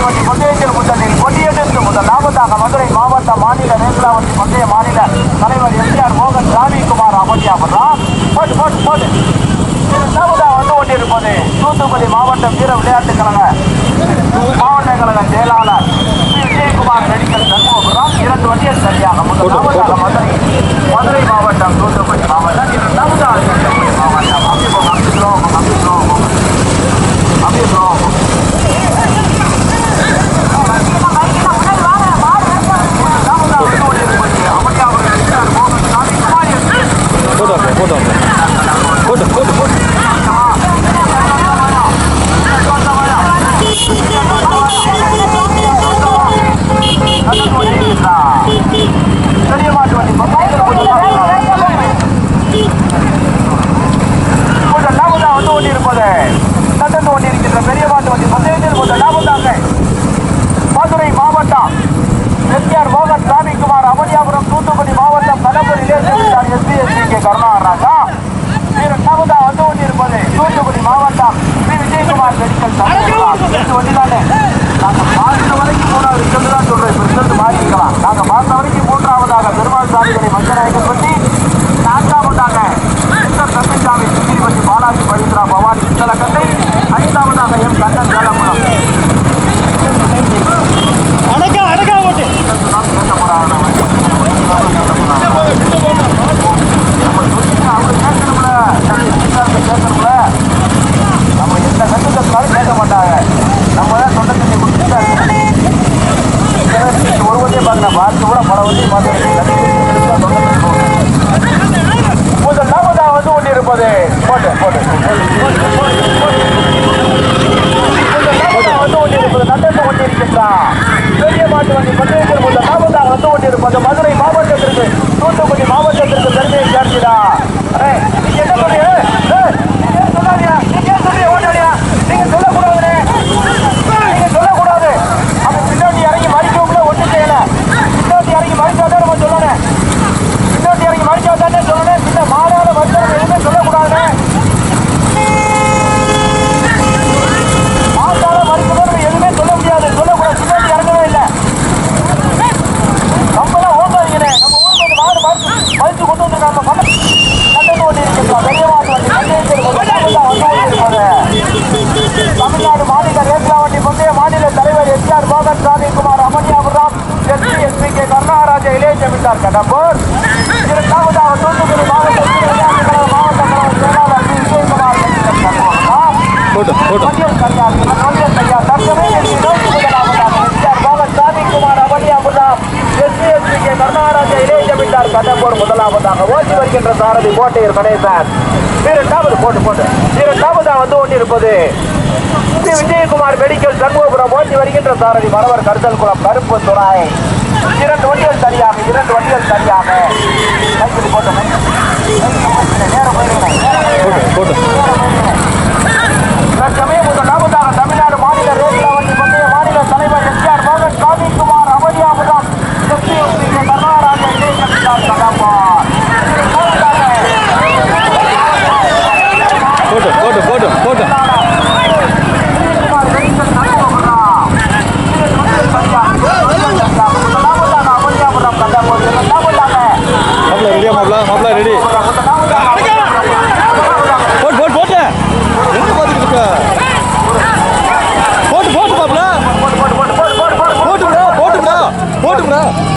வண்டி பந்தயத்தில் முதலில் கொடியெடுத்து முதல் நாமதாக மதுரை மாவட்ட மாநில நேர்காவட்டி பந்தய மாநில தலைவர் எம்ஜிஆர் மோகன் ராவிக்குமார் அமர்த்தியாவர்தான் வந்து கொண்டிருப்பது தூத்துக்குடி மாவட்ட வீர விளையாட்டுக் கழக மாவட்ட கழக செயலாளர் விஜயகுமார் மெடிக்கல் சண்முகம் இரண்டு வண்டிகள் சரியாக முதல் நாமதாக மதுரை மதுரை மாவட்டம் தூத்துக்குடி. வண்டி தானே நாங்கள் பார்த்த வரைக்கும் மூணாவது தான் சொல்கிறேன் இப்போ மாற்றிக்கலாம் நாங்கள் பார்த்த வரைக்கும் மூன்றாவதாக பெருமாள் சாமிகளை மஞ்சநாயகம் பற்றி பண்ண பார்த்து கூட பல வந்து இருந்தார் கடம்பூர் திரு தாமதாக தூத்துக்குடி மாவட்டத்தில் மாவட்ட செயலாளர் விஜயகுமார் கூட்டம் கூட்டம் கடம்பூர் முதலாவதாக ஓட்டி வருகின்ற சாரதி கோட்டையர் கணேசன் இரண்டாவது போட்டு போட்டு இரண்டாவதாக வந்து கொண்டிருப்பது விஜயகுமார் மெடிக்கல் சண்முகபுரம் ஓட்டி வருகின்ற சாரதி மரவர் கருதல் குளம் கருப்பு துணை. இரண்டு வண்டிகள் சரியாக இரண்டு வண்டிகள் சரியாக